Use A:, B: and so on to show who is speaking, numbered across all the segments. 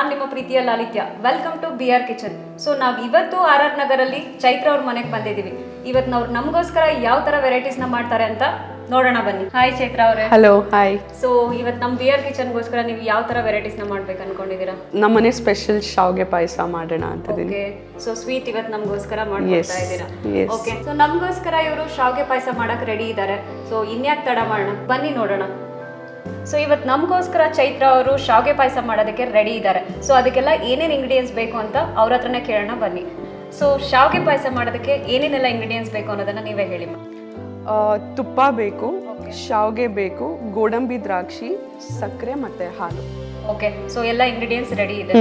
A: ನಾನ್ ನಿಮ್ಮ ಪ್ರೀತಿಯ Lalitya. Welcome to B R kitchen so ನಾವ್ ಇವತ್ತು ಆರ್ ಆರ್ ನಗರಲ್ಲಿ ಚೈತ್ರ ಅವ್ರ ಮನೆಗೆ ಬಂದಿದ್ದೀವಿ ಇವತ್ತು ನಾವು ನಮಗೋಸ್ಕರ ಯಾವ ತರ ವೆರೈಟೀಸ್ನ ಮಾಡ್ತಾರೆ ಅಂತ ನೋಡೋಣ ಬನ್ನಿ. ಹಾಯ್ ಚೈತ್ರ ಅವರೇ.
B: ಹಲೋ ಹಾಯ್
A: ಸೊ ಇವತ್ತು ನಮ್ಮ ಬಿ ಆರ್ ಕಿಚನ್ಗೋಸ್ಕರ ನೀವು ಯಾವ ತರ ವೆರೈಟೀಸ್ನ ಮಾಡ್ಬೇಕು ಅನ್ಕೊಂಡಿದ್ದೀರಾ
B: ನಮ್ಮನೆ ಸ್ಪೆಷಲ್ ಶಾವ್ಗೆ ಪಾಯಸ ಮಾಡೋಣ ಅಂತ
A: ಓಕೆ ಸೊ ಸ್ವೀಟ್ ಇವತ್ತು ನಮಗೋಸ್ಕರ
B: Yes,
A: ಇದ್ದೀರಾ?
B: yes.
A: ಓಕೆ ಸೊ ನಮಗೋಸ್ಕರ ಇವರು ಶಾವ್ಗೆ ಪಾಯಸ ಮಾಡಕ್ ರೆಡಿ ಇದ್ದಾರೆ ಸೊ ಇನ್ಯಾಕ್ ತಡ ಮಾಡೋಣ? ಬನ್ನಿ ನೋಡೋಣ. ಸೊ ಇವತ್ತು ನಮಗೋಸ್ಕರ ಚೈತ್ರ ಅವರು ಶಾವಿಗೆ ಪಾಯಸ ಮಾಡೋದಕ್ಕೆ ರೆಡಿ ಇದ್ದಾರೆ. ಸೊ ಅದಕ್ಕೆಲ್ಲ ಏನೇನು ಇಂಗ್ರೀಡಿಯೆಂಟ್ಸ್ ಬೇಕು ಅಂತ ಅವ್ರ ಹತ್ರನೇ ಕೇಳೋಣ ಬನ್ನಿ. ಸೊ ಶಾವಿಗೆ ಪಾಯಸ ಮಾಡೋದಕ್ಕೆ ಏನೇನೆಲ್ಲ ಇಂಗ್ರೀಡಿಯೆಂಟ್ಸ್ ಬೇಕು ಅನ್ನೋದನ್ನ ನೀವೇ ಹೇಳಿ
B: ತುಪ್ಪ ಬೇಕು ಶಾವಿಗೆ ಬೇಕು ಗೋಡಂಬಿ ದ್ರಾಕ್ಷಿ ಸಕ್ಕರೆ ಮತ್ತೆ ಹಾಲು.
A: ಓಕೆ ಸೊ ಎಲ್ಲ ಇಂಗ್ರೀಡಿಯೆಂಟ್ಸ್ ರೆಡಿ ಇದೆ.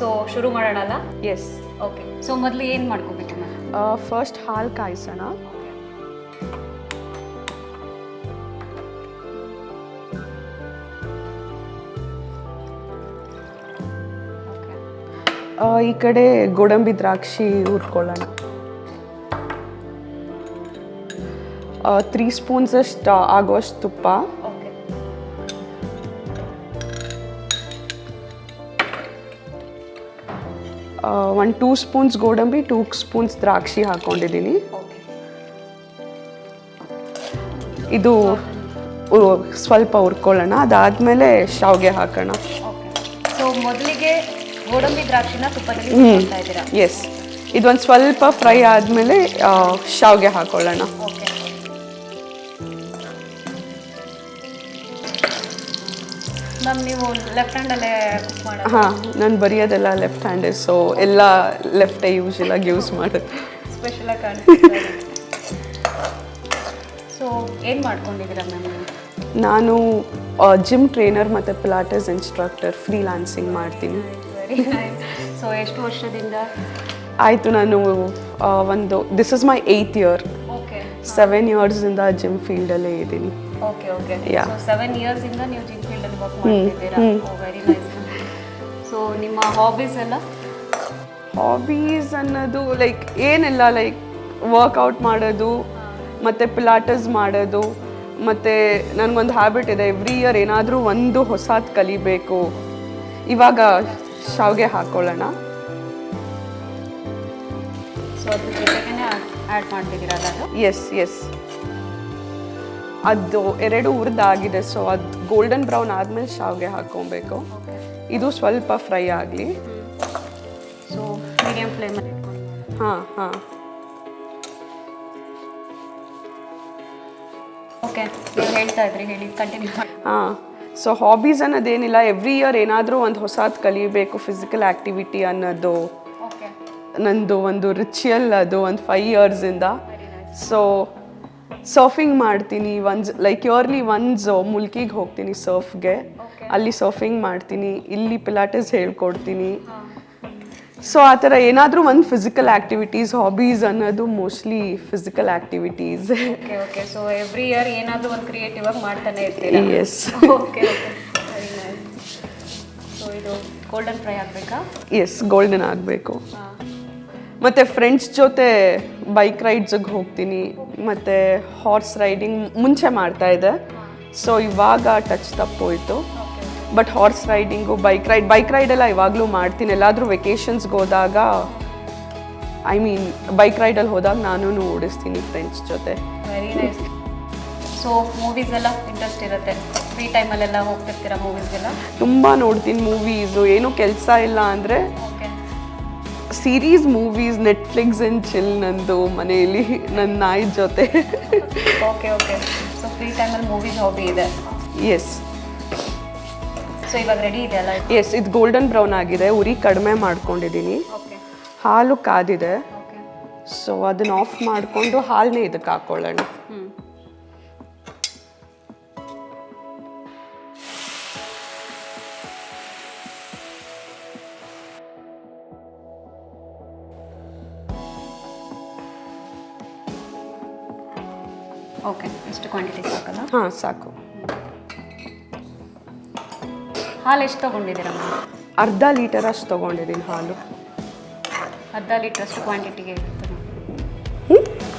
A: ಸೊ ಶುರು ಮಾಡೋಣ
B: ಎಸ್
A: ಓಕೆ ಸೊ ಮೊದಲು ಏನು ಮಾಡ್ಕೋಬೇಕು
B: ಫಸ್ಟ್ ಹಾಲು ಕಾಯಿಸೋಣ. ಈ ಕಡೆ ಗೋಡಂಬಿ ದ್ರಾಕ್ಷಿ ಹುರ್ಕೊಳ್ಳೋಣ. ತ್ರೀ ಸ್ಪೂನ್ಸ್ ಅಷ್ಟು ಆಗೋಷ್ಟು ತುಪ್ಪ.
A: ಒನ್
B: ಒಂದು ಟೂ ಸ್ಪೂನ್ಸ್ ಗೋಡಂಬಿ ಟೂ ಸ್ಪೂನ್ಸ್ ದ್ರಾಕ್ಷಿ
A: ಹಾಕೊಂಡಿದ್ದೀನಿ.
B: ಇದು ಸ್ವಲ್ಪ ಹುರ್ಕೊಳ್ಳೋಣ ಅದಾದಮೇಲೆ ಶಾವಿಗೆ ಹಾಕೋಣ.
A: ಸೊ ಮೊದಲಿಗೆ ಗೋಡಂಬಿ ದ್ರಾಕ್ಷಿನ ತುಪ್ಪದಲ್ಲಿ. ಹುರ್ಕೊಳ್ತಾ ಇದ್ದೀರಾ?
B: ಎಸ್ ಇದೊಂದು ಸ್ವಲ್ಪ ಫ್ರೈ ಆದಮೇಲೆ ಶಾವ್ಗೆ ಹಾಕೊಳ್ಳೋಣ.
A: ಓಕೆ ಮ್ಯಾಮ್ ನೀವು ಲೆಫ್ಟ್ ಹ್ಯಾಂಡಲ್ಲೇ ಕುಕ್ ಮಾಡೋದು?
B: ಹಾಂ ನಾನು ಬರೆಯೋದೆಲ್ಲ ಲೆಫ್ಟ್ ಹ್ಯಾಂಡ್ ಸೊ ಎಲ್ಲ ಲೆಫ್ಟೇ ಯೂಶಲಾಗಿ ಯೂಸ್ ಮಾಡೋದು.
A: ಸ್ಪೆಷಲಾಗಿ ಕಾಣಿಸ್ತಾ ಸೊ ಏನು ಮಾಡ್ಕೊಂಡಿದ್ದೀರಾ ಮ್ಯಾಮ್
B: ನಾನು ಜಿಮ್ ಟ್ರೈನರ್ ಮತ್ತು ಪಿಲಾಟಸ್ ಇನ್ಸ್ಟ್ರಕ್ಟರ್ ಫ್ರೀಲಾನ್ಸಿಂಗ್ ಮಾಡ್ತೀನಿ.
A: ವೆರಿ ನೈಸ್ ಸೊ ಎಷ್ಟು ವರ್ಷದಿಂದ?
B: ಆಯಿತು ನಾನು ಒಂದು this is my eight year
A: okay
B: seven ಇಯರ್ಸಿಂದ gym ಫೀಲ್ಡಲ್ಲೇ ಇದ್ದೀನಿ.
A: Okay okay
B: ya
A: so seven ಇಯರ್ಸಿಂದ ನೀವು ಜಿಮ್ ಫೀಲ್ಡಲ್ಲಿ ವರ್ಕ್ ಮಾಡ್ತಿದ್ದೀರಾ?
B: ಹ್ಮ್.
A: ವೆರಿ ನೈಸ್ ಸೊ ನಿಮ್ಮ ಹಾಬೀಸ್ ಎಲ್ಲ?
B: ಹಾಬೀಸ್ ಅನ್ನೋದು ಲೈಕ್ ಏನಿಲ್ಲ ಲೈಕ್ ವರ್ಕೌಟ್ ಮಾಡೋದು ಮತ್ತು ಪಿಲಾಟಸ್ ಮಾಡೋದು ಮತ್ತು ನನಗೊಂದು ಹ್ಯಾಬಿಟ್ ಇದೆ ಎವ್ರಿ ಇಯರ್ ಏನಾದರೂ ಒಂದು ಹೊಸದು ಕಲಿಬೇಕು. ಇವಾಗ ಶಾವ್ಗೆ ಹಾಕ್ಕೊಳ್ಳೋಣ
A: ಸೊ ಅದ್ರ ಜೊತೆಗೇನೆ ಆ್ಯಡ್ ಮಾಡ್ತಿದ್ದೀರಲ್ಲ ಅದು?
B: ಎಸ್ ಎಸ್ ಅದು ಎರಡು ಹುರಿದಾಗಿದೆ ಸೊ ಅದು ಗೋಲ್ಡನ್ ಬ್ರೌನ್ ಆದಮೇಲೆ ಶಾವಿಗೆ ಹಾಕ್ಕೊಬೇಕು. ಇದು ಸ್ವಲ್ಪ ಫ್ರೈ ಆಗಲಿ.
A: ಸೊ ಮೀಡಿಯಂ ಫ್ಲೇಮಲ್ಲಿ
B: ಹಾಂ ಹಾಂ.
A: ಓಕೆ ಹೇಳ್ತಾ ಇದ್ರಿ ಹೇಳಿ ಕಂಟಿನ್ಯೂ
B: ಹಾಂ. ಸೊ ಹಾಬೀಸ್ ಅನ್ನೋದೇನಿಲ್ಲ ಎವ್ರಿ ಇಯರ್ ಏನಾದರೂ ಒಂದು ಹೊಸದು ಕಲಿಬೇಕು ಫಿಸಿಕಲ್ ಆ್ಯಕ್ಟಿವಿಟಿ ಅನ್ನೋದು. ನಂದು ಒಂದು ರಿಚುಯಲ್ ಅದು ಒಂದು ಫೈವ್ ಇಯರ್ಸಿಂದ ಸೊ ಸರ್ಫಿಂಗ್ ಮಾಡ್ತೀನಿ. ಒನ್ಸ್ ಲೈಕ್ ಇಯರ್ಲಿ ಒನ್ಸ್ ಮುಲ್ಕಿಗೆ ಹೋಗ್ತೀನಿ ಸರ್ಫ್ಗೆ. ಅಲ್ಲಿ ಸರ್ಫಿಂಗ್ ಮಾಡ್ತೀನಿ. ಇಲ್ಲಿ ಪಿಲಾಟಿಸ್ ಹೇಳ್ಕೊಡ್ತೀನಿ. ಸೊ ಆ ಥರ ಏನಾದರೂ ಒಂದು ಫಿಸಿಕಲ್ ಆ್ಯಕ್ಟಿವಿಟೀಸ್ ಹಾಬೀಸ್ ಅನ್ನೋದು mostly physical activities
A: okay okay so every year ಏನಾದರೂ ಒಂದು ಕ್ರಿಯೇಟಿವ್ ಆಗಿ ಮಾಡ್ತಾನೆ ಇರ್ತೀರಿ?
B: ಎಸ್
A: ಓಕೆ ಸೊ ಇದು ಗೋಲ್ಡನ್ ಫ್ರೈ ಆಗಬೇಕಾ?
B: ಎಸ್ ಗೋಲ್ಡನ್ ಆಗಬೇಕು. ಮತ್ತು ಫ್ರೆಂಡ್ಸ್ ಜೊತೆ ಬೈಕ್ ರೈಡ್ಸಿಗೆ ಹೋಗ್ತೀನಿ. ಮತ್ತು ಹಾರ್ಸ್ ರೈಡಿಂಗ್ ಮುಂಚೆ ಮಾಡ್ತಾ ಇದೆ ಸೊ ಇವಾಗ touch ತಪ್ಪೋಯ್ತು. But horse riding bike ride bike ride ಎಲ್ಲ ಇವಾಗಲೂ ಮಾಡ್ತೀನಿ. ಎಲ್ಲಾದರೂ ವೆಕೇಷನ್ಸ್ಗೆ ಹೋದಾಗ ಐ ಮೀನ್ ಬೈಕ್ ರೈಡಲ್ಲಿ ಹೋದಾಗ ನಾನು ಓಡಿಸ್ತೀನಿ ಫ್ರೆಂಡ್ಸ್ ಜೊತೆ.
A: ವೆರಿ ನೈಸ್ ಸೊ ಮೂವೀಸ್ ಎಲ್ಲ ಇಂಟ್ರೆಸ್ಟ್ ಇರುತ್ತೆ. ಫ್ರೀ ಟೈಮಲ್ಲೆಲ್ಲ ಹೋಗ್ತಿರ್ತೀರಾ ಮೂವೀಸ್ಗೆಲ್ಲ
B: ತುಂಬ ನೋಡ್ತೀನಿ ಮೂವೀಸು ಏನು ಕೆಲಸ ಇಲ್ಲ ಅಂದರೆ series movies Netflix and chill ನಂದು ಮನೆಯಲ್ಲಿ ನನ್ನ ನಾಯಿ ಜೊತೆ.
A: ಓಕೆ ಓಕೆ ಸೊ ಫ್ರೀ ಟೈಮಲ್ಲಿ ಮೂವೀಸ್ ಹಾಬಿ ಇದೆ.
B: ಎಸ್
A: ಸೊ ಇವಾಗ ರೆಡಿ ಇದೆ ಅಲ್ಲ?
B: ಎಸ್ ಇದು ಗೋಲ್ಡನ್ ಬ್ರೌನ್ ಆಗಿದೆ. ಉರಿ ಕಡಿಮೆ ಮಾಡ್ಕೊಂಡಿದ್ದೀನಿ. ಹಾಲು ಕಾದಿದೆ. ಸೊ ಅದನ್ನ ಆಫ್ ಮಾಡಿಕೊಂಡು ಹಾಲನ್ನೇ ಇದಕ್ಕೆ ಹಾಕೊಳ್ಳೋಣ.
A: ಓಕೆ ಎಷ್ಟು ಕ್ವಾಂಟಿಟಿ ಸಾಕಲ್ಲ?
B: ಹಾಂ ಸಾಕು.
A: ಹಾಲು ಎಷ್ಟು ತೊಗೊಂಡಿದ್ದೀರಾ ಮ್ಯಾಮ್?
B: ಅರ್ಧ ಲೀಟರ್ ಅಷ್ಟು ತೊಗೊಂಡಿದ್ದೀನಿ ಹಾಲು.
A: ಅರ್ಧ ಲೀಟರ್ ಅಷ್ಟು ಕ್ವಾಂಟಿಟಿಗೆ ಇರುತ್ತೆ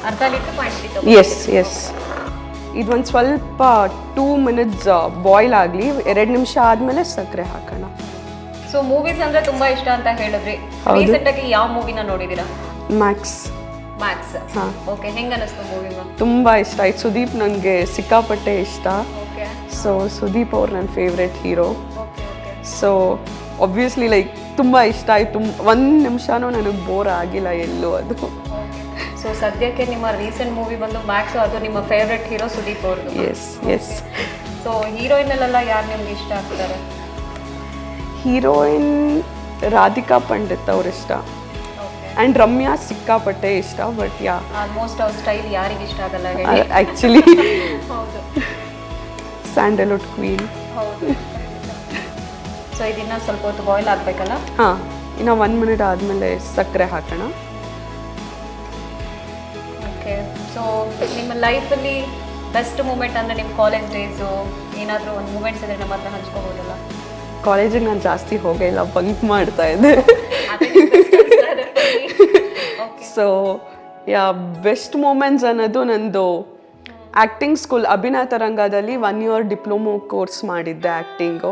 A: ಅರ್ಧ litre quantity yes
B: yes yes ಇದೊಂದು ಸ್ವಲ್ಪ ಟೂ ಮಿನಿಟ್ಸ್ ಬಾಯ್ಲ್ ಆಗಲಿ ಎರಡು ನಿಮಿಷ ಆದಮೇಲೆ ಸಕ್ಕರೆ ಹಾಕೋಣ.
A: ಸೊ ಮೂವೀಸ್ ಅಂದರೆ ತುಂಬ ಇಷ್ಟ ಅಂತ ಹೇಳಿದ್ರಿ. ರೀಸೆಂಟಾಗಿ ಯಾವ ಮೂವಿನ ನೋಡಿದ್ದೀರಾ?
B: ಮ್ಯಾಕ್ಸ್
A: ಮ್ಯಾಕ್ಸ್
B: ಹಾಂ.
A: ಓಕೆ ಹೆಂಗೆ ಅನಿಸ್ತು ಮೂವಿ
B: ತುಂಬ ಇಷ್ಟ. ಆಯ್ತು ಸುದೀಪ್ ನನಗೆ ಸಿಕ್ಕಾಪಟ್ಟೆ ಇಷ್ಟ. ಸೊ ಸುದೀಪ್ ಅವ್ರು ನನ್ನ favourite hero so obviously like ತುಂಬ ಇಷ್ಟ ಆಯಿತು ಒಂದು ನಿಮಿಷನೂ ನನಗೆ ಬೋರ್ ಆಗಿಲ್ಲ ಎಲ್ಲೂ ಅದು
A: ಸೊ ಸದ್ಯಕ್ಕೆ ನಿಮ್ಮ ರೀಸೆಂಟ್ ಮೂವಿ ಬಂದು ಮ್ಯಾಕ್ಸ್ ಅದು ನಿಮ್ಮ ಫೇವ್ರೆಟ್ ಹೀರೋ ಸುದೀಪ್ ಅವ್ರದ್ದು
B: ಎಸ್ ಎಸ್
A: ಸೊ ಹೀರೋಯಿನಲ್ಲೆಲ್ಲ ಯಾರು ನಿಮ್ಗೆ ಇಷ್ಟ ಆಗ್ತಾರೆ
B: ಹೀರೋಯಿನ್ ರಾಧಿಕಾ ಪಂಡಿತ್ ಅವ್ರ ಇಷ್ಟ ಆ್ಯಂಡ್ ರಮ್ಯಾ ಸಿಕ್ಕಾಪಟ್ಟೆ ಇಷ್ಟ ಬಟ್ ಯಾ
A: ಆಲ್ಮೋಸ್ಟ್ ಅವ್ರ ಸ್ಟೈಲ್ ಯಾರಿಗೆ ಇಷ್ಟ ಆಗಲ್ಲ
B: ಆ್ಯಕ್ಚುಲಿ
A: ಹೌದು
B: ಸ್ಯಾಂಡಲ್ವುಡ್ ಕ್ವೀನ್.
A: ಸೊ ಇದನ್ನ ಸ್ವಲ್ಪ ಹೊತ್ತು ಬಾಯ್ಲ್ ಆಗಬೇಕಲ್ಲ?
B: ಹಾಂ ಇನ್ನು ಒನ್ ಮಿನಿಟ್ ಆದಮೇಲೆ ಸಕ್ಕರೆ ಹಾಕೋಣ.
A: ಓಕೆ ಸೊ ನಿಮ್ಮ ಲೈಫಲ್ಲಿ ಬೆಸ್ಟ್ ಮೂಮೆಂಟ್ ಅಂದರೆ ನಿಮ್ಮ ಕಾಲೇಜ್ ಡೇಸು ಏನಾದರೂ ಒಂದು ಮೂಮೆಂಟ್ಸ್ ಇದ್ರೆ ನಮ್ಮ ಹತ್ರ ಹಂಚ್ಕೋಬೋದಲ್ಲ?
B: ಕಾಲೇಜಿಗೆ ನಾನು ಜಾಸ್ತಿ ಹೋಗೇ ಇಲ್ಲ ಬಂಕ್ ಮಾಡ್ತಾ ಇದ್ದೆ. ಸೊ ಯಾ ಬೆಸ್ಟ್ ಮೂಮೆಂಟ್ಸ್ ಅನ್ನೋದು ನಂದು ಆ್ಯಕ್ಟಿಂಗ್ ಸ್ಕೂಲ್ ಅಭಿನಯ ತರಂಗದಲ್ಲಿ ಒನ್ ಇಯರ್ ಡಿಪ್ಲೊಮೊ ಕೋರ್ಸ್ ಮಾಡಿದ್ದೆ ಆ್ಯಕ್ಟಿಂಗು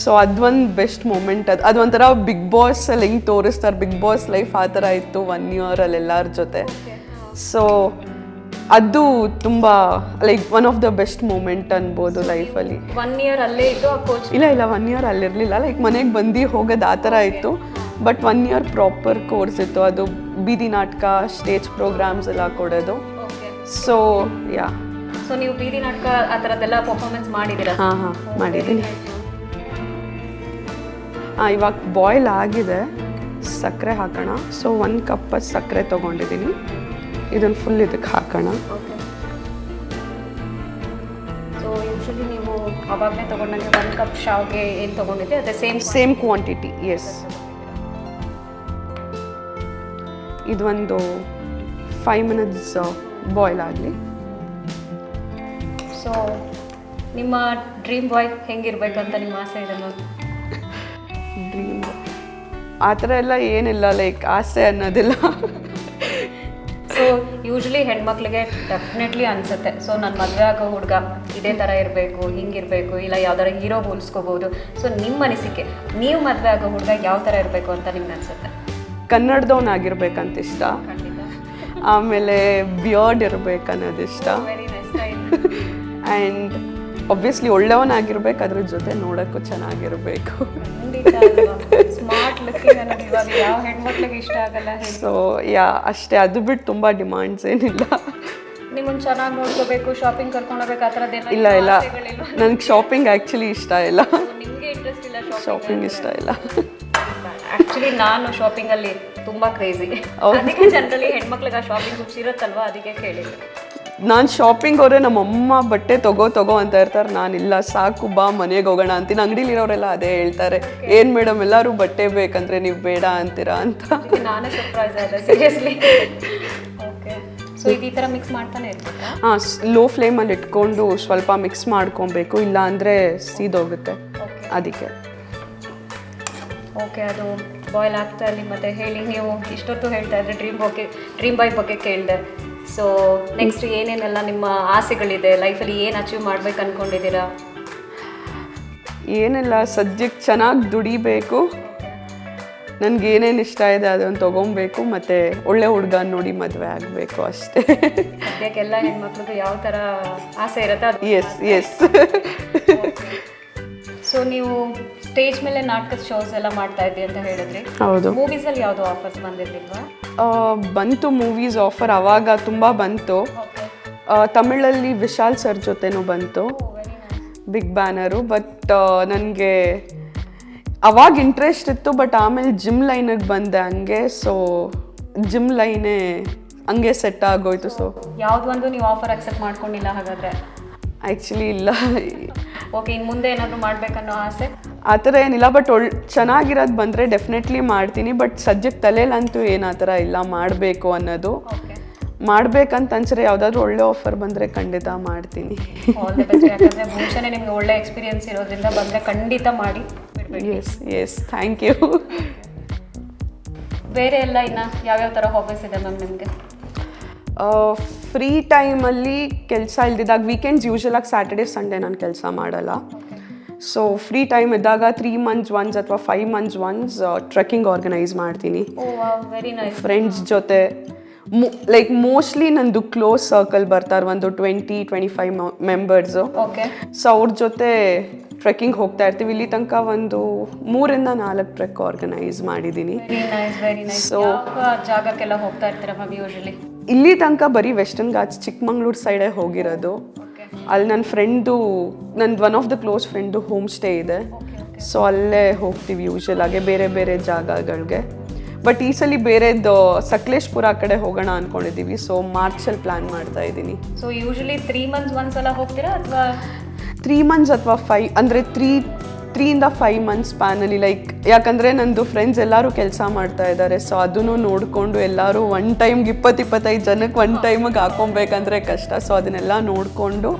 B: ಸೊ ಅದೊಂದು ಬೆಸ್ಟ್ ಮೂಮೆಂಟ್ ಅದು. ಅದೊಂಥರ ಬಿಗ್ ಬಾಸ್ ಅಲ್ಲಿ ಹೆಂಗೆ ತೋರಿಸ್ತಾರೆ. ಬಿಗ್ ಬಾಸ್ ಲೈಫ್ ಆ ಥರ ಇತ್ತು ಒನ್ ಇಯರಲ್ಲಿ ಎಲ್ಲರ ಜೊತೆ. ಸೊ ಅದು ತುಂಬ like one of the best moment ಅನ್ಬೋದು ಲೈಫಲ್ಲಿ
A: ಒನ್ ಇಯರ್ ಅಲ್ಲೇ ಇತ್ತು ಆ ಕೋಚ್
B: ಇಲ್ಲ ಇಲ್ಲ ಒನ್ ಇಯರ್ ಅಲ್ಲಿರಲಿಲ್ಲ ಲೈಕ್ ಮನೆಗೆ ಬಂದು ಹೋಗೋದು ಆ ಥರ ಇತ್ತು. But one year proper course ಇತ್ತು. ಅದು ಬೀದಿ ನಾಟಕ ಸ್ಟೇಜ್ ಪ್ರೋಗ್ರಾಮ್ಸ್ ಎಲ್ಲ ಕೊಡೋದು. ಸೊ ಯಾ
A: ಸೊ ನೀವು ಬೀದಿ ನಾಟಕ ಆ ಥರದ್ದೆಲ್ಲ ಪರ್ಫಾರ್ಮೆನ್ಸ್ ಮಾಡಿದ್ದೀರಾ?
B: ಹಾಂ ಹಾಂ ಮಾಡಿದ್ದೀನಿ. ಹಾಂ ಇವಾಗ ಬಾಯ್ಲ್ ಆಗಿದೆ. ಸಕ್ಕರೆ ಹಾಕೋಣ. ಸೊ ಒಂದು ಕಪ್ ಸಕ್ಕರೆ ತೊಗೊಂಡಿದ್ದೀನಿ. ಇದನ್ನು ಫುಲ್ ಇದಕ್ಕೆ ಹಾಕೋಣ.
A: ಸೊ ಯೂಶಲಿ ನೀವು ಅವಾಗಲೇ ತೊಗೊಂಡಂಗೆ ಒಂದು ಕಪ್ ಶಾವ್ಗೆ ಏನು ತೊಗೊಂಡಿದ್ದೆ? ಅದೇ ಸೇಮ್
B: ಸೇಮ್ ಕ್ವಾಂಟಿಟಿ ಎಸ್ ಇದೊಂದು ಫೈವ್ ಮಿನಿಟ್ಸ್ ಬಾಯ್ಲ್ ಆಗಲಿ.
A: ಸೊ ನಿಮ್ಮ ಡ್ರೀಮ್ ಬಾಯ್ ಹೆಂಗಿರ್ಬೇಕಂತ ನಿಮ್ಮ ಆಸೆ ಇದೆ ಮ್ಯಾಮ್
B: ಡ್ರೀಮ್ ಆ ಥರ ಎಲ್ಲ ಏನಿಲ್ಲ ಲೈಕ್ ಆಸೆ ಅನ್ನೋದಿಲ್ಲ.
A: ಸೊ ಯೂಶ್ವಲಿ ಹೆಣ್ಮಕ್ಳಿಗೆ ಡೆಫಿನೆಟ್ಲಿ ಅನ್ಸುತ್ತೆ. ಸೊ ನನ್ನ ಮದುವೆ ಆಗೋ ಹುಡುಗ ಇದೇ ಥರ ಇರಬೇಕು ಹಿಂಗಿರಬೇಕು ಇಲ್ಲ ಯಾವ್ದಾರ ಹೀರೋ ಹೋಲಿಸ್ಕೋಬೋದು. ಸೊ ನಿಮ್ಮ ಅನಿಸಿಕೆ ನೀವು ಮದುವೆ ಆಗೋ ಹುಡುಗ ಯಾವ ಥರ ಇರಬೇಕು ಅಂತ ನಿಮ್ಗೆ ಅನ್ಸುತ್ತೆ?
B: ಕನ್ನಡದವನಾಗಿರ್ಬೇಕಂತ ಇಷ್ಟ ಆಮೇಲೆ ಬಿಯರ್ಡ್ ಇರಬೇಕು
A: ಅನ್ನೋದು ಇಷ್ಟ
B: ಆ್ಯಂಡ್ ಒಬ್ವಿಯಸ್ಲಿ ಒಳ್ಳೆಯವನಾಗಿರ್ಬೇಕು ಅದ್ರ ಜೊತೆ ನೋಡೋಕ್ಕೂ ಚೆನ್ನಾಗಿರಬೇಕು. ಸೊ ಯಾ ಅಷ್ಟೇ. ಅದು ಬಿಟ್ಟು ತುಂಬ ಡಿಮಾಂಡ್ಸ್ ಏನಿಲ್ಲ.
A: ನಿಮ್ಮನ್ನು ಚೆನ್ನಾಗಿ ನೋಡ್ಕೋಬೇಕು ಶಾಪಿಂಗ್ ಕರ್ಕೊಂಡು ಹೋಗ್ಬೇಕು ಆ ಥರದ್ದೇನೋ
B: ಇಲ್ಲ ಇಲ್ಲ. ನನಗೆ ಶಾಪಿಂಗ್ ಆ್ಯಕ್ಚುಲಿ ಇಷ್ಟ ಇಲ್ಲ.
A: ನಿಮಗೆ ಇಂಟ್ರೆಸ್ಟ್ ಇಲ್ಲ
B: ಶಾಪಿಂಗ್ ಇಷ್ಟ ಇಲ್ಲ.
A: ಆ್ಯಕ್ಚುಲಿ ನಾನು ಶಾಪಿಂಗ್ ಅಲ್ಲಿ ತುಂಬಾ ಕ್ರೇಜಿ ಅದಕ್ಕೆ ಜನರಲಿ ಹೆಣ್ಮಕ್ಳಿಗೆ ಆ ಶಾಪಿಂಗ್ ಹುಚ್ಚಿರುತ್ತಲ್ವಾ ಅದಕ್ಕೆ ಕೇಳಿದ್ರು
B: ನಾನು ಶಾಪಿಂಗ್ ಹೋದ್ರೆ ನಮ್ಮ ಅಮ್ಮ ಬಟ್ಟೆ ತಗೋ ತಗೋ ಅಂತ ಇರ್ತಾರೆ ನಾನಿಲ್ಲ ಸಾಕು ಬಾ ಮನೆಗೆ ಹೋಗೋಣ ಅಂತೀನಿ. ಅಂಗಡಿಲಿರೋರೆಲ್ಲ ಅದೇ ಹೇಳ್ತಾರೆ. ಏನು ಮೇಡಮ್ ಎಲ್ಲರೂ ಬಟ್ಟೆ ಬೇಕಂದ್ರೆ ನೀವು ಬೇಡ ಅಂತೀರಾ ಅಂತ.
A: ನಾನೇ ಸರ್ಪ್ರೈಸ್ ಆದೆ ಸೀರಿಯಸ್ಲಿ ಓಕೆ ಸೊ ಇದು ಈ ಥರ ಮಿಕ್ಸ್ ಮಾಡ್ತಾನೆ ಇರ್ಬೇಕಾ
B: ಹಾಂ ಲೋ ಫ್ಲೇಮಲ್ಲಿ ಇಟ್ಕೊಂಡು ಸ್ವಲ್ಪ ಮಿಕ್ಸ್ ಮಾಡ್ಕೊಬೇಕು. ಇಲ್ಲ ಅಂದರೆ ಸೀದೋಗುತ್ತೆ ಅದಕ್ಕೆ.
A: ಓಕೆ ಅದು ಬಾಯ್ಲ್ ಆಗ್ತಾ ಇರಲಿ ಮತ್ತೆ ಹೇಳಿ ನೀವು ಇಷ್ಟೊತ್ತು ಹೇಳ್ತಾ ಇದ್ರೆ ಡ್ರೀಮ್ ಬಗ್ಗೆ ಡ್ರೀಮ್ ಬಾಯ್ ಬಗ್ಗೆ ಕೇಳಿದೆ. ಸೊ ನೆಕ್ಸ್ಟ್ ಏನೇನೆಲ್ಲ ನಿಮ್ಮ ಆಸೆಗಳಿದೆ? ಲೈಫಲ್ಲಿ ಏನು ಅಚೀವ್ ಮಾಡ್ಬೇಕು ಅನ್ಕೊಂಡಿದ್ದೀರಾ?
B: ಏನೆಲ್ಲ ಸದ್ಯಕ್ಕೆ ಚೆನ್ನಾಗಿ ದುಡಿಬೇಕು. ನನಗೆ ಏನೇನು ಇಷ್ಟ ಇದೆ ಅದನ್ನು ತೊಗೊಬೇಕು ಮತ್ತು ಒಳ್ಳೆ ಹುಡುಗ ನೋಡಿ ಮದುವೆ ಆಗಬೇಕು ಅಷ್ಟೇ.
A: ಸದ್ಯಕ್ಕೆಲ್ಲ ಹೆಣ್ಮಕ್ಳಿಗೂ ಯಾವ ಥರ ಆಸೆ ಇರುತ್ತೆ
B: ಎಸ್ ಎಸ್
A: ಸೊ ನೀವು ಸ್ಟೇಜ್ ಮೇಲೆ ನಾಟಕದ ಶೋಸ್ ಎಲ್ಲ ಮಾಡ್ತಾ ಇದ್ದೀವಿ ಅಂತ ಹೇಳಿದ್ರಿ.
B: ಹೌದು.
A: ಮೂವೀಸ್ ಅಲ್ಲಿ ಯಾವುದು ಆಫರ್ಸ್ ಬಂದಿರ್ಲಿಲ್ವಾ?
B: ಆ, ಬಂತು ಮೂವೀಸ್ ಆಫರ್ ಅವಾಗ ತುಂಬ ಬಂತು.
A: ಓಕೆ
B: ಆ, ತಮಿಳಲ್ಲಿ ವಿಶಾಲ್ ಸರ್ ಜೊತೆನೂ ಬಂತು.
A: Very nice
B: big banner but ನನಗೆ ಅವಾಗ ಇಂಟ್ರೆಸ್ಟ್ ಇತ್ತು ಬಟ್ ಆಮೇಲೆ ಜಿಮ್ ಲೈನಿಗೆ ಬಂದೆ ಹಂಗೆ ಸೊ ಜಿಮ್ ಲೈನೇ ಹಂಗೆ ಸೆಟ್ ಆಗೋಯ್ತು ಸೊ
A: ಯಾವ್ದು ಒಂದು ನೀವು ಆಫರ್ ಅಕ್ಸೆಪ್ಟ್ ಮಾಡ್ಕೊಂಡಿಲ್ಲ ಹಾಗಾದ್ರೆ?
B: ಆ್ಯಕ್ಚುಲಿ ಇಲ್ಲ.
A: ಓಕೆ ಇನ್ನು ಮುಂದೆ ಏನಾದರೂ ಮಾಡ್ಬೇಕನ್ನೋ ಆಸೆ?
B: ಆ ಥರ ಏನಿಲ್ಲ ಬಟ್ ಒಳ್ ಚೆನ್ನಾಗಿರೋದು ಬಂದರೆ ಡೆಫಿನೆಟ್ಲಿ ಮಾಡ್ತೀನಿ ಬಟ್ ಸದ್ಯಕ್ಕೆ ತಲೆಯಲ್ಲಂತೂ ಏನು ಆ ಥರ ಇಲ್ಲ ಮಾಡಬೇಕು ಅನ್ನೋದು. ಮಾಡ್ಬೇಕಂತ ಅನ್ಸರೆ ಯಾವುದಾದ್ರೂ ಒಳ್ಳೆ ಆಫರ್ ಬಂದರೆ ಖಂಡಿತ ಮಾಡ್ತೀನಿ.
A: ಯಾಕಂದ್ರೆ ಮುಂಚೆನೇ ನಿಮ್ಗೆ ಒಳ್ಳೆ ಎಕ್ಸ್ಪೀರಿಯನ್ಸ್ ಇರೋದ್ರಿಂದ ಬಂದರೆ ಖಂಡಿತ ಮಾಡಿ
B: ಎಸ್ ಎಸ್ ಥ್ಯಾಂಕ್ ಯು
A: ಬೇರೆ ಎಲ್ಲ ಇನ್ನು ಯಾವ್ಯಾವ ಥರ ಹಾಬೀಸ್ ಇದೆ ಮ್ಯಾಮ್ ನಿಮಗೆ?
B: ಫ್ರೀ ಟೈಮಲ್ಲಿ ಕೆಲಸ ಇಲ್ದಿದ್ದಾಗ ವೀಕೆಂಡ್ಸ್ ಯೂಶ್ವಲಾಗಿ ಸ್ಯಾಟರ್ಡೇ ಸಂಡೇ ನಾನು ಕೆಲಸ ಮಾಡಲ್ಲ. ಸೊ ಫ್ರೀ ಟೈಮ್ ಇದ್ದಾಗ ತ್ರೀ ಮಂತ್ಸ್ ಒನ್ಸ್ ಅಥವಾ five months once trekking organise ಮಾಡ್ತೀನಿ. ಫ್ರೆಂಡ್ಸ್ ಜೊತೆ. ಲೈಕ್ ಮೋಸ್ಟ್ಲಿ ನಂದು ಕ್ಲೋಸ್ ಸರ್ಕಲ್ ಬರ್ತಾರೆ ಒಂದು twenty twenty five members
A: okay
B: so ಅವ್ರ ಜೊತೆ ಟ್ರೆಕ್ಕಿಂಗ್ ಹೋಗ್ತಾ ಇರ್ತೀವಿ. ಇಲ್ಲಿ ತನಕ ಒಂದು ಮೂರಿಂದ ನಾಲ್ಕು ಟ್ರೆಕ್ ಆರ್ಗನೈಸ್ ಮಾಡಿದ್ದೀನಿ
A: ಸೊ ಜಾಗಕ್ಕೆಲ್ಲ ಹೋಗ್ತಾ ಇರ್ತೀರಾ
B: ಇಲ್ಲಿ ತನಕ ಬರೀ ವೆಸ್ಟರ್ನ್ ಘಾಟ್ಸ್ ಚಿಕ್ಕಮಂಗ್ಳೂರು ಸೈಡೇ ಹೋಗಿರೋದು. ಅಲ್ಲಿ ನನ್ನ ಫ್ರೆಂಡು ನಂದು one of the close friend home stay ಇದೆ. ಸೊ ಅಲ್ಲೇ ಹೋಗ್ತೀವಿ ಯೂಶಲ್ ಆಗಿ ಬೇರೆ ಬೇರೆ ಜಾಗಗಳಿಗೆ. ಬಟ್ ಈ ಸಲ ಬೇರೆದು ಸಕಲೇಶ್ಪುರ ಕಡೆ ಹೋಗೋಣ ಅನ್ಕೊಂಡಿದ್ದೀವಿ ಸೊ ಮಾರ್ಚಲ್ಲಿ ಪ್ಲ್ಯಾನ್ ಮಾಡ್ತಾ ಇದ್ದೀನಿ.
A: ಸೊ ಯೂಶಲಿ ತ್ರೀ ಮಂತ್ಸ್ ಒಂದ್ಸಲ ಹೋಗ್ತೀರಾ ಅಥವಾ?
B: ತ್ರೀ ಮಂತ್ಸ್ ಅಥವಾ ಫೈ ಅಂದರೆ ತ್ರೀ ತ್ರೀಯಿಂದ ಫೈವ್ ಮಂತ್ಸ್ ಸ್ಪ್ಯಾನಲ್ಲಿ ಲೈಕ್ ಯಾಕಂದರೆ ನಂದು ಫ್ರೆಂಡ್ಸ್ ಎಲ್ಲರೂ ಕೆಲಸ ಮಾಡ್ತಾ ಇದ್ದಾರೆ ಸೊ ಅದನ್ನು ನೋಡಿಕೊಂಡು ಎಲ್ಲರೂ ಒನ್ ಟೈಮ್ಗೆ ಇಪ್ಪತ್ತು ಇಪ್ಪತ್ತೈದು ಜನಕ್ಕೆ ಒನ್ ಟೈಮಿಗೆ ಹಾಕೊಬೇಕಂದ್ರೆ ಕಷ್ಟ. ಸೊ ಅದನ್ನೆಲ್ಲ ನೋಡಿಕೊಂಡು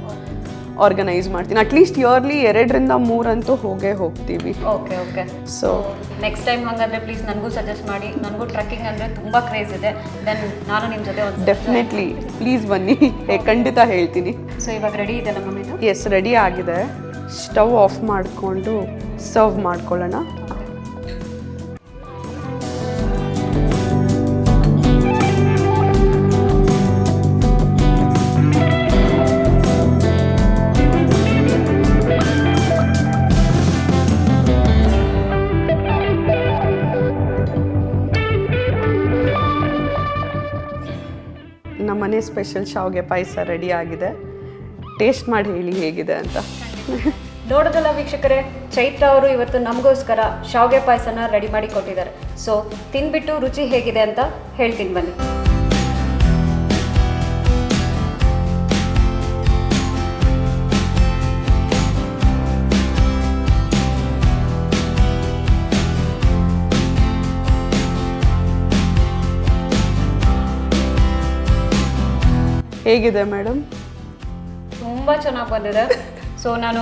B: ಆರ್ಗನೈಸ್ ಮಾಡ್ತೀನಿ. ಅಟ್ಲೀಸ್ಟ್ ಇಯರ್ಲಿ ಎರಡರಿಂದ ಮೂರಂತೂ ಹೋಗೇ ಹೋಗ್ತೀವಿ.
A: Okay okay
B: so
A: next time ಹಂಗಂದ್ರೆ ಪ್ಲೀಸ್ ನನಗೂ ಸಜೆಸ್ಟ್ ಮಾಡಿ. ನನಗೂ ಟ್ರಕ್ಕಿಂಗ್ ಅಂದರೆ ತುಂಬ ಕ್ರೇಜ್ ಇದೆ. ದೆನ್ ನಾನು ನಿಮ್ಮ ಜೊತೆ ಒಂದು
B: ಡೆಫಿನೆಟ್ಲಿ ಪ್ಲೀಸ್ ಬನ್ನಿ. ಖಂಡಿತ ಹೇಳ್ತೀನಿ.
A: ಸೊ ಇವಾಗ ರೆಡಿ ಇದೆ? ನಮ್ಮ
B: ಎಸ್ ರೆಡಿ ಆಗಿದೆ. ಸ್ಟವ್ ಆಫ್ ಮಾಡಿಕೊಂಡು ಸರ್ವ್ ಮಾಡ್ಕೊಳ್ಳೋಣ. ನಮ್ಮನೆ ಸ್ಪೆಷಲ್ ಶಾವ್ಗೆ ಪಾಯಸ ರೆಡಿ ಆಗಿದೆ. ಟೇಸ್ಟ್ ಮಾಡಿ ಹೇಳಿ ಹೇಗಿದೆ ಅಂತ.
A: ನೋಡೋದಲ್ಲ ವೀಕ್ಷಕರೇ ಚೈತ್ರ ಅವರು ಇವತ್ತು ನಮಗೋಸ್ಕರ ಶಾವಿಗೆ ಪಾಯಸನ ರೆಡಿ ಮಾಡಿ ಕೊಟ್ಟಿದ್ದಾರೆ. ಸೊ ತಿನ್ಬಿಟ್ಟು ರುಚಿ ಹೇಗಿದೆ ಅಂತ ಹೇಳ್ತೀನಿ ಬನ್ನಿ.
B: ಹೇಗಿದೆ ಮೇಡಮ್
A: ತುಂಬ ಚೆನ್ನಾಗಿ ಬಂದಿದೆ. ಸೊ ನಾನು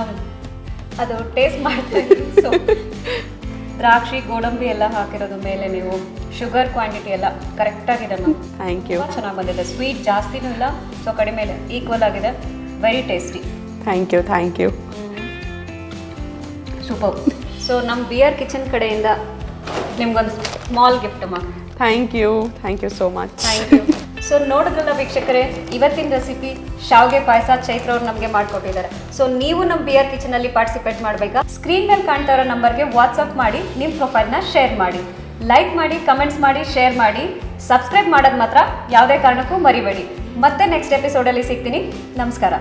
A: ಅದು ಟೇಸ್ಟ್ ಮಾಡ್ತಾ ಸೊ ದ್ರಾಕ್ಷಿ ಗೋಡಂಬಿ ಎಲ್ಲ ಹಾಕಿರೋದು ಮೇಲೆ ನೀವು ಶುಗರ್ ಕ್ವಾಂಟಿಟಿ ಎಲ್ಲ ಕರೆಕ್ಟಾಗಿದೆ ಮ್ಯಾಮ್
B: ಥ್ಯಾಂಕ್ ಯು
A: ಚೆನ್ನಾಗಿ ಬಂದಿದೆ. ಸ್ವೀಟ್ ಜಾಸ್ತಿನೂ ಇಲ್ಲ ಸೊ ಕಡಿಮೆ ಇಲ್ಲ. ಈಕ್ವಲ್ ಆಗಿದೆ. Very tasty
B: thank you thank you
A: super so ನಮ್ಮ ಬಿಯರ್ ಕಿಚನ್ ಕಡೆಯಿಂದ ನಿಮ್ಗೊಂದು small gift ma'am
B: thank you thank you so much
A: thank you so ನೋಡಿದ್ರಲ್ಲ ವೀಕ್ಷಕರೇ ಇವತ್ತಿನ ರೆಸಿಪಿ ಶಾವ್ಗೆ ಪಾಯಸ ಚೈತ್ರ ಅವ್ರು ನಮಗೆ ಮಾಡಿಕೊಟ್ಟಿದ್ದಾರೆ. ಸೊ ನೀವು ನಮ್ಮ ಬಿಯರ್ ಕಿಚನಲ್ಲಿ ಪಾರ್ಟಿಸಿಪೇಟ್ ಮಾಡಬೇಕಾ? ಸ್ಕ್ರೀನ್ ಮೇಲೆ ಕಾಣ್ತಾ ಇರೋ ನಂಬರ್ಗೆ ವಾಟ್ಸಪ್ ಮಾಡಿ ನಿಮ್ಮ ಪ್ರೊಫೈಲ್ನ ಶೇರ್ ಮಾಡಿ. ಲೈಕ್ ಮಾಡಿ ಕಮೆಂಟ್ಸ್ ಮಾಡಿ ಶೇರ್ ಮಾಡಿ. ಸಬ್ಸ್ಕ್ರೈಬ್ ಮಾಡೋದು ಮಾತ್ರ ಯಾವುದೇ ಕಾರಣಕ್ಕೂ ಮರಿಬೇಡಿ. ಮತ್ತೆ ನೆಕ್ಸ್ಟ್ ಎಪಿಸೋಡಲ್ಲಿ ಸಿಗ್ತೀನಿ. ನಮಸ್ಕಾರ.